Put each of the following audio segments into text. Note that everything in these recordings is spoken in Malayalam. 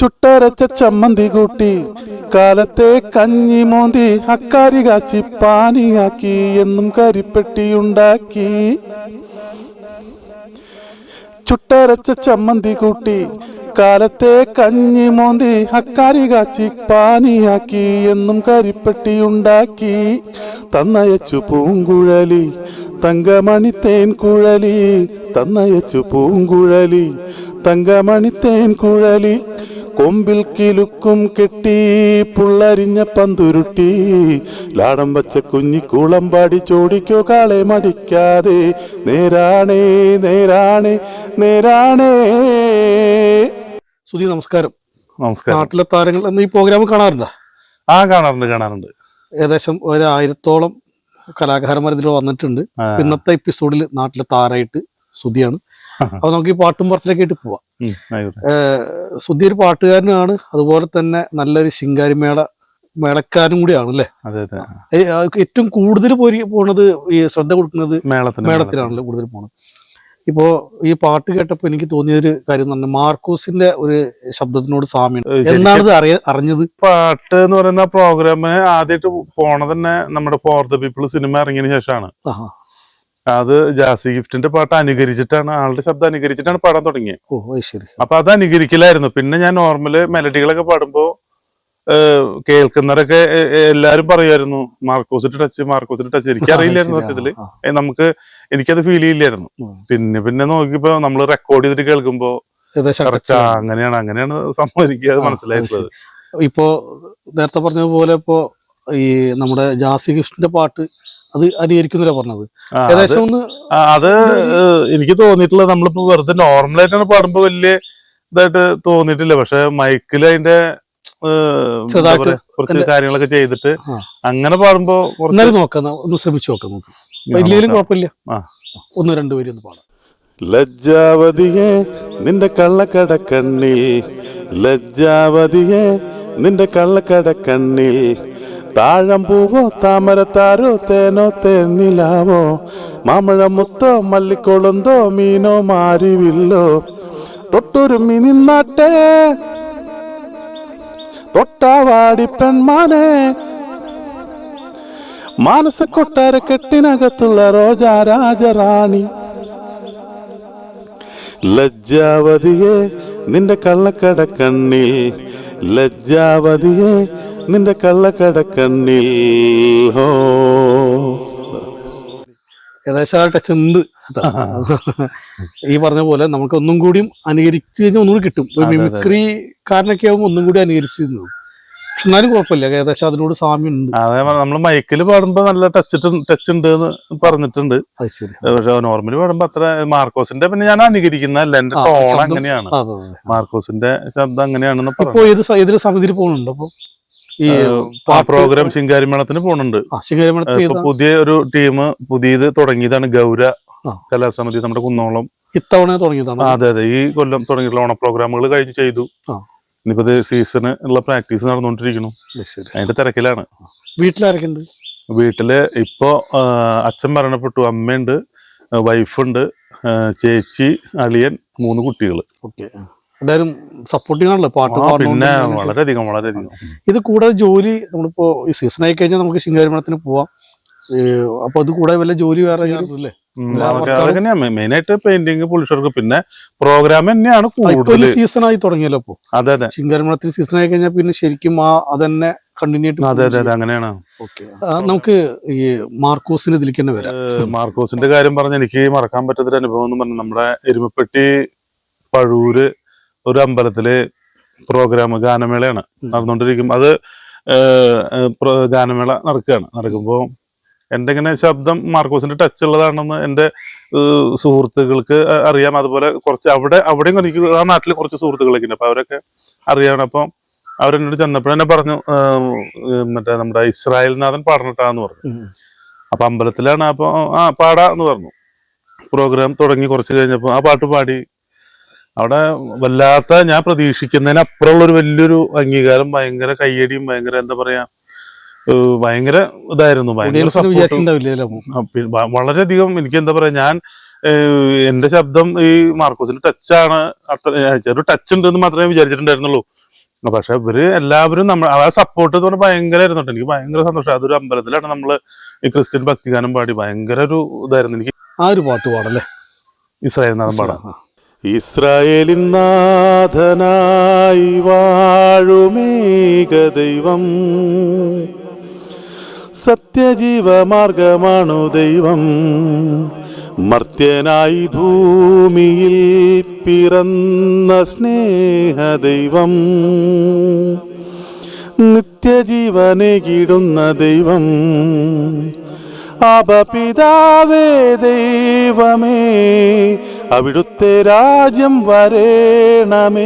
ചുട്ടരച്ച ചമ്മന്തി കൂട്ടി കാലത്തെ കഞ്ഞി മോന്തി അക്കാരി കാച്ചി പാനിയാക്കി എന്നും കരിപ്പെട്ടിയുണ്ടാക്കി ചുട്ടരച്ച ചമ്മന്തി കൂട്ടി കാലത്തെ കഞ്ഞി മോന്തി അക്കാരി കാച്ചി പാനിയാക്കി എന്നും കരിപ്പെട്ടിയുണ്ടാക്കി തന്നയച്ചു പൂങ്കുഴലി തങ്കമണി തേൻ കുഴലി തന്നയച്ചു പൂങ്കുഴലി തങ്കമണി തേൻ കുഴലി കൊമ്പിൽ കിലുക്കും കെട്ടി പുള്ളരിഞ്ഞ പന്തുരുട്ടി. ലാടം വച്ച കുഞ്ഞിക്കുളം പാടി ചോടിക്കോ കാളെ മടിക്കാതെ. നേരാണേ നേരാണേ നേരാണേ. സുധി നമസ്കാരം. നമസ്കാരം. നാട്ടിലെ താരങ്ങൾ എന്ന ഈ പ്രോഗ്രാം കാണാറുണ്ടോ? ആ കാണാറുണ്ട് കാണാറുണ്ട്. ഏകദേശം ഒരു ആയിരത്തോളം കലാകാരന്മാർ ഇതിൽ വന്നിട്ടുണ്ട്. ഇന്നത്തെ എപ്പിസോഡിൽ നാട്ടിലെ താരായിട്ട് സുധിയാണ്. അപ്പൊ നമുക്ക് ഈ പാട്ടും പുറത്തിലേക്ക് ആയിട്ട് പോവാം. ഉം, ആയിക്കോട്ടെ. ഏഹ് സുധി ഒരു പാട്ടുകാരനാണ്. അതുപോലെ തന്നെ നല്ലൊരു ശിങ്കാരി മേള മേളക്കാരനും കൂടിയാണ് അല്ലേ? അതെ അതെ. ഏറ്റവും കൂടുതൽ പോയി പോണത് ഈ ശ്രദ്ധ കൊടുക്കുന്നത് മേളത്തിലാണല്ലോ കൂടുതൽ പോണത്. ഇപ്പോ ഈ പാട്ട് കേട്ടപ്പോ എനിക്ക് തോന്നിയൊരു കാര്യം എന്ന് പറഞ്ഞാൽ മാർക്കോസിന്റെ ഒരു ശബ്ദത്തിനോട് സാമ്യം. എന്നാണ് അറിയ അറിഞ്ഞത്? പാട്ട് എന്ന് പറയുന്ന പ്രോഗ്രാമിന് ആദ്യമായിട്ട് പോണത് തന്നെ നമ്മുടെ ഫോർ ദ പീപ്പിൾ സിനിമ ഇറങ്ങിയതിനു ശേഷമാണ്. അത് ജാസി ഗിഫ്റ്റിന്റെ പാട്ട് അനുകരിച്ചിട്ടാണ് ആളുടെ ശബ്ദം അനുകരിച്ചിട്ടാണ് പാടാൻ തുടങ്ങിയത് ഓ ശരി. അപ്പൊ അത് അനുകരിക്കലായിരുന്നു. പിന്നെ ഞാൻ നോർമൽ മെലഡികളൊക്കെ പാടുമ്പോ കേൾക്കുന്നവരൊക്കെ എല്ലാരും പറയുമായിരുന്നു മാർക്കോസിന്റെ ടച്ച് മാർക്കോസിന്റെ ടച്ച് എനിക്കറിയില്ലായിരുന്നു സത്യത്തിൽ. നമുക്ക് എനിക്കത് ഫീൽ ചെയ്യില്ലായിരുന്നു. പിന്നെ പിന്നെ നോക്കിയപ്പോ നമ്മൾ റെക്കോർഡ് ചെയ്തിട്ട് കേൾക്കുമ്പോ. അങ്ങനെയാണ് അങ്ങനെയാണ് സംഭവം എനിക്ക് അത് മനസ്സിലായിട്ടുള്ളത് ഇപ്പോ നേരത്തെ പറഞ്ഞതുപോലെ ഇപ്പോ ഈ നമ്മുടെ ജാസി കൃഷ്ണന്റെ പാട്ട് അത് അനുകരിക്കുന്നില്ല പറഞ്ഞത്. ഏകദേശം ഒന്ന് അത് എനിക്ക് തോന്നിയിട്ടുള്ളത് നമ്മളിപ്പോ വെറുതെ നോർമലായിട്ടാണ് പാടുമ്പോ വലിയ ഇതായിട്ട് തോന്നിയിട്ടില്ല. പക്ഷെ മൈക്കിൽ അതിന്റെ ചെറുതായിട്ട് കുറച്ച് കാര്യങ്ങളൊക്കെ ചെയ്തിട്ട് അങ്ങനെ പാടുമ്പോ കുറച്ച് എന്നാലും നോക്കാം ഒന്ന് ശ്രമിച്ചു നോക്കാം നമുക്ക്. വലിയാലും കുഴപ്പമില്ല. ഒന്ന് രണ്ടുപേരും ഒന്ന് പാടാം. ലജ്ജാവതിയെ നിന്റെ കള്ളക്കട കണ്ണിൽ ലജ്ജാവതിയെ നിന്റെ കള്ളക്കട താഴം പൂവോ താമരത്താരോ തേനോ തേനിലാവോ? മാമഴമുത്തോ മല്ലിക്കൊളുന്തോ മീനോ മാരിവില്ലോ? മിനി നാട്ടേ. തൊട്ടാവാടി പെൺമാനെ. മാനസ കൊട്ടാര കെട്ടിനകത്തുള്ള റോജാ രാജറാണി. ലജ്ജാവതിയെ നിന്റെ കള്ളക്കട കണ്ണിൽ ലജ്ജാവതിയെ നിന്റെ കള്ളക്കടക്കണ്ണിൽ ഹോ. ഏകദേശം ആ ടച്ച് ഉണ്ട്. ഈ പറഞ്ഞ പോലെ നമുക്ക് ഒന്നും കൂടിയും അനുകരിച്ചു കഴിഞ്ഞാൽ ഒന്നുകൂടി കിട്ടും. മിമിക്രി കാരനൊക്കെ ആകുമ്പോൾ ഒന്നും കൂടി അനുകരിച്ചു തന്നു പക്ഷെ എന്നാലും കുഴപ്പമില്ല. ഏകദേശം അതിനോട് സാമ്യം ഉണ്ട് അതേ. നമ്മൾ മൈക്കിൽ പാടുമ്പോ നല്ല ടച്ച് ടച്ച് ഉണ്ട് എന്ന് പറഞ്ഞിട്ടുണ്ട്. പക്ഷെ നോർമലി പാടുമ്പോ അത്ര മാർക്കോസിന്റെ പിന്നെ ഞാൻ അനുകരിക്കുന്നതല്ല. എന്റെ ടോൺ അങ്ങനെയാണ്. മാർക്കോസിന്റെ ശബ്ദം അങ്ങനെയാണെന്ന് ഇപ്പൊ പറഞ്ഞു. ഏത് ഏതൊരു സമിതിയിൽ പോകുന്നുണ്ട്? അപ്പൊ ഈ പ്രോഗ്രാം ശിങ്കാരിമേളത്തിന് പോണുണ്ട്. ശിഖരമണത്തിൽ പുതിയ ഒരു ടീം പുതിയത് തുടങ്ങിയതാണ് ഗൗര കലാസമിതി നമ്മുടെ കുന്നോളം. ഇത്തവണ തുടങ്ങിയതാണ്? അതെ അതെ. ഈ കൊല്ലം തുടങ്ങിയിട്ടുള്ള ഓണ പ്രോഗ്രാമുകൾ കഴിഞ്ഞ് ചെയ്തു. ഇനിയിപ്പോ സീസണ് ഉള്ള പ്രാക്ടീസ് നടന്നുകൊണ്ടിരിക്കുന്നു. അത് അതിന്റെ തിരക്കിലാണ്. വീട്ടിലാരൊക്കെ ഉണ്ട് വീട്ടിൽ ഇപ്പോ അച്ഛൻ മരണപ്പെട്ടു അമ്മയുണ്ട് വൈഫുണ്ട് ചേച്ചി അളിയൻ മൂന്ന് കുട്ടികൾ ഓക്കെ എല്ലാരും സപ്പോർട്ടിംഗ് ആണല്ലോ. പാട്ട് പിന്നെ വളരെയധികം വളരെയധികം. ഇത് കൂടാതെ ജോലി നമ്മളിപ്പോ ഈ സീസൺ ആയി കഴിഞ്ഞാൽ നമുക്ക് ശിങ്കാരിമണത്തിന് പോവാം. അപ്പൊ അത് കൂടാതെ വല്ല ജോലി വേറെ മെയിനായിട്ട് ഇല്ലേ? മെയിൻ ആയിട്ട് പെയിന്റിങ് പുളിഷർക്ക് പിന്നെ പ്രോഗ്രാം തന്നെയാണ് കൂടുതൽ സീസൺ ആയി തുടങ്ങിയല്ലോ അപ്പൊ അതെ അതെ. ശിങ്കാരിമണത്തിന് സീസൺ ആയി കഴിഞ്ഞാൽ പിന്നെ ശരിക്കും ആ അതന്നെ കണ്ടിന്യൂ അതെ അതെ അതെ അങ്ങനെയാണ്. നമുക്ക് ഈ മാർക്കോസിന് ഇതിലേക്ക് തന്നെ വരാം. മാർക്കോസിന്റെ കാര്യം പറഞ്ഞ എനിക്ക് മറക്കാൻ പറ്റാത്തൊരു അനുഭവം എന്ന് പറഞ്ഞാൽ നമ്മുടെ എരുമപ്പെട്ടി പഴൂര് ഒരു അമ്പലത്തിൽ പ്രോഗ്രാം ഗാനമേളയാണ്. നടന്നുകൊണ്ടിരിക്കും അത് ഗാനമേള നടക്കുകയാണ്. നടക്കുമ്പോൾ എന്റെ ഇങ്ങനെ ശബ്ദം മാർക്കോസിന്റെ ടച്ച് ഉള്ളതാണെന്ന് എന്റെ സുഹൃത്തുക്കൾക്ക് അറിയാം. അതുപോലെ കുറച്ച് അവിടെ അവിടെയും എനിക്ക് ആ നാട്ടിൽ കുറച്ച് സുഹൃത്തുക്കളൊക്കെ ഉണ്ട്. അപ്പൊ അവരൊക്കെ അറിയാണ്. അപ്പം അവരെന്നോട് ചെന്നപ്പോൾ എന്നെ പറഞ്ഞു മറ്റേ നമ്മുടെ ഇസ്രായേൽ നാഥൻ പാടണട്ടാന്ന് പറഞ്ഞു. അപ്പൊ അമ്പലത്തിലാണ് അപ്പൊ ആ പാടാന്ന് പറഞ്ഞു. പ്രോഗ്രാം തുടങ്ങി കുറച്ച് കഴിഞ്ഞപ്പോൾ ആ പാട്ട് പാടി അവിടെ വല്ലാത്ത ഞാൻ പ്രതീക്ഷിക്കുന്നതിന് അപ്പുറമുള്ള ഒരു വലിയൊരു അംഗീകാരം ഭയങ്കര കയ്യടിയും ഭയങ്കര എന്താ പറയാ ഭയങ്കര ഇതായിരുന്നു ഭയങ്കര വളരെയധികം എനിക്ക് എന്താ പറയാ ഞാൻ എന്റെ ശബ്ദം ഈ മാർക്കോസിന്റെ ടച്ചാണ് അത്ര ഏഹ്, ചെറു ടച്ച് ഉണ്ടെന്ന് മാത്രമേ വിചാരിച്ചിട്ടുണ്ടായിരുന്നുള്ളൂ. പക്ഷെ ഇവർ എല്ലാവരും നമ്മൾ ആ സപ്പോർട്ട് എന്ന് പറഞ്ഞാൽ ഭയങ്കരമായിരുന്നു കേട്ടോ. എനിക്ക് ഭയങ്കര സന്തോഷം. അതൊരു അമ്പലത്തിലാണ് നമ്മൾ ഈ ക്രിസ്ത്യൻ ഭക്തിഗാനം പാടി. ഭയങ്കര ഒരു ഇതായിരുന്നു. എനിക്ക് ആ ഒരു പാട്ട് പാടല്ലേ? ഇസ്രായേൽ നാഥം പാടാം. ഇസ്രായേലിൻ നാഥനായി വാഴുമേക ദൈവം സത്യജീവമാർഗമാണു ദൈവം. മർത്യനായി ഭൂമിയിൽ പിറന്ന സ്നേഹ ദൈവം. നിത്യജീവനെ കിടുന്ന ദൈവം. അപപിതാവേ ദൈവമേ അവിടുത്തെ രാജ്യം വരേണമേ.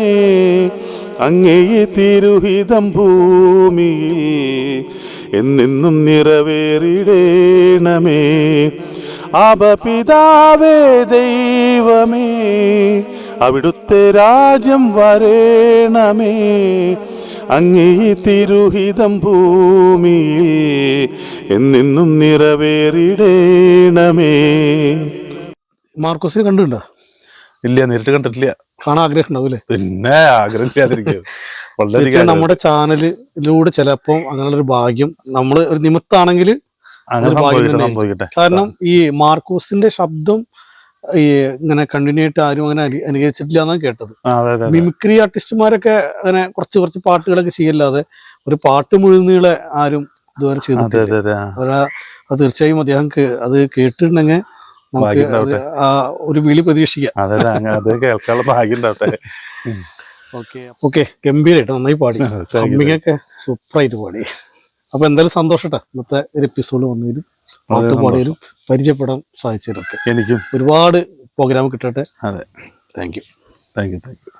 അങ്ങേ തിരുഹിതം ഭൂമിയിൽ എന്നെന്നും നിറവേറിടേണമേ. അപപിതാവേ ദൈവമേ അവിടുത്തെ രാജ്യം വരേണമേ. അങ്ങേ തിരുഹിതം ഭൂമിയിൽ എന്നെന്നും നിറവേറിടേണമേ. മാർക്കോസിനെ കണ്ടിട്ടുണ്ടോ? ഇല്ല നേരിട്ട് കണ്ടിട്ടില്ല. കാണാൻ ആഗ്രഹം ഉണ്ടാവും അല്ലേ പിന്നെ തീർച്ചയായും വളരെയധികം നമ്മുടെ ചാനലിലൂടെ ചിലപ്പോൾ അങ്ങനെയുള്ളൊരു ഭാഗ്യം നമ്മൾ ഒരു നിമിത്താണെങ്കിൽ. കാരണം ഈ മാർക്കോസിന്റെ ശബ്ദം ഈ ഇങ്ങനെ കണ്ടിന്യൂ ആയിട്ട് ആരും അങ്ങനെ അനു- അനുകരിച്ചിട്ടില്ല എന്നാണ് കേട്ടത്. മിമിക്രി ആർട്ടിസ്റ്റുമാരൊക്കെ അങ്ങനെ കുറച്ച് കുറച്ച് പാട്ടുകളൊക്കെ ചെയ്യല്ലാതെ ഒരു പാട്ട് മുഴുനീളെ ആരും ഇതുവരെ ചെയ്തിട്ടില്ല. തീർച്ചയായും അദ്ദേഹം അത് കേട്ടിട്ടുണ്ടെങ്കിൽ നമുക്ക് ഒരു വിളി പ്രതീക്ഷിക്കാം. അതെ അതെ കേൾക്കാനുള്ള ഭാഗ്യം ഉണ്ടാവട്ടെ. ഓക്കെ ഗംഭീരായിട്ട് നന്നായി പാടി. ഒക്കെ സൂപ്പറായിട്ട് പാടി. അപ്പൊ എന്തായാലും സന്തോഷട്ടെ ഇന്നത്തെ ഒരു എപ്പിസോഡ് വന്നതിലും. പാട്ട് വളരെ പാടിയതിലും പരിചയപ്പെടാൻ സാധിച്ചതിലൊക്കെ. എനിക്കും. ഒരുപാട് പ്രോഗ്രാം കിട്ടട്ടെ. അതെ. Thank you thank you thank you